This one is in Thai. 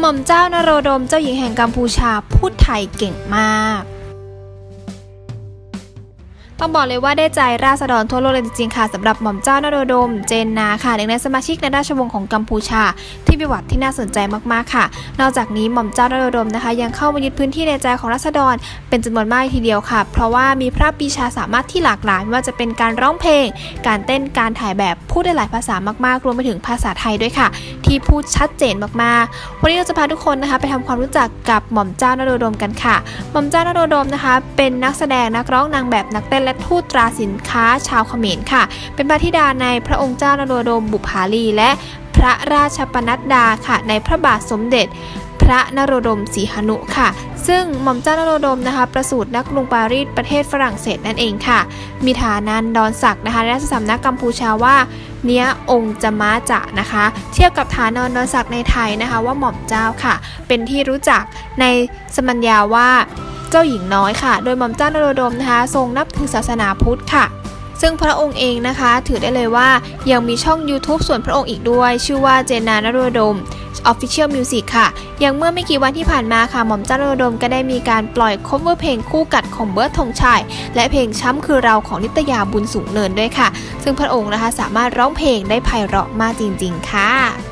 หม่อมเจ้านโรดมเจ้าหญิงแห่งกัมพูชาพูดไทยเก่งมาก ต้องบอกเลยว่าได้ใจราษฎรทั่วโลกเลยจริงๆค่ะสำหรับหม่อมเจ้านโรดม เจนนาค่ะหนึ่งในสมาชิกในราชวงศ์ของกัมพูชา ที่มีประวัติที่น่าสนใจมากๆค่ะ นอกจากนี้หม่อมเจ้านโรดมนะคะ ยังเข้ามายึดพื้นที่ในใจของราษฎร เป็นจำนวนมากทีเดียวค่ะ เพราะว่ามีพระปีชาสามารถที่หลากหลายไม่ว่าจะเป็นการร้องเพลง การเต้นการถ่ายแบบพูดได้หลายภาษามากๆรวมไปถึงภาษาไทยด้วยค่ะ ที่พูดชัดเจนมากๆ วันนี้เราจะพาทุกคนนะคะ ไปทำความรู้จักกับหม่อมเจ้านโรดมกันค่ะ หม่อมเจ้านโรดมนะคะ เป็นนักแสดงนักร้องนางแบบนักเต้นและทูตตราสินค้าชาวเขมรค่ะ เป็นพระธิดาในพระองค์เจ้านโรดมบุภาลีและพระราชปนัดดาค่ะ ในพระบาทสมเด็จ พระนโรดมศรีหนุค่ะ ซึ่งหม่อมเจ้านโรดมนะคะ ประสูตินักกรุงปารีสประเทศฝรั่งเศสนั่นเองค่ะ มีฐานันดอนศักดิ์นะคะในราชสำนักกัมพูชาว่าเนี้ยองค์จะมาจะนะคะ เทียบกับฐานอนดอนศักดิ์ในไทยนะคะ ว่าหม่อมเจ้าค่ะ เป็นที่รู้จักในสมัญญาว่า เจ้าหญิงน้อยค่ะ โดยหม่อมเจ้านโรดมนะคะทรงนับถือศาสนาพุทธค่ะ ซึ่งพระองค์เองนะคะ ถือได้เลยว่ายังมีช่อง YouTube ส่วนพระองค์อีกด้วย ชื่อว่าเจนานโรดม Official Music ค่ะ อย่างเมื่อไม่กี่วันที่ผ่านมาค่ะ หม่อมเจ้านโรดมก็ได้มีการปล่อย cover เพลงคู่กัดของเบิร์ดธงชัย และเพลงช้ำคือเราของนิตยาบุญสูงเนินด้วยค่ะ ซึ่งพระองค์นะคะสามารถร้องเพลงได้ไพเราะมากจริง ๆ ค่ะ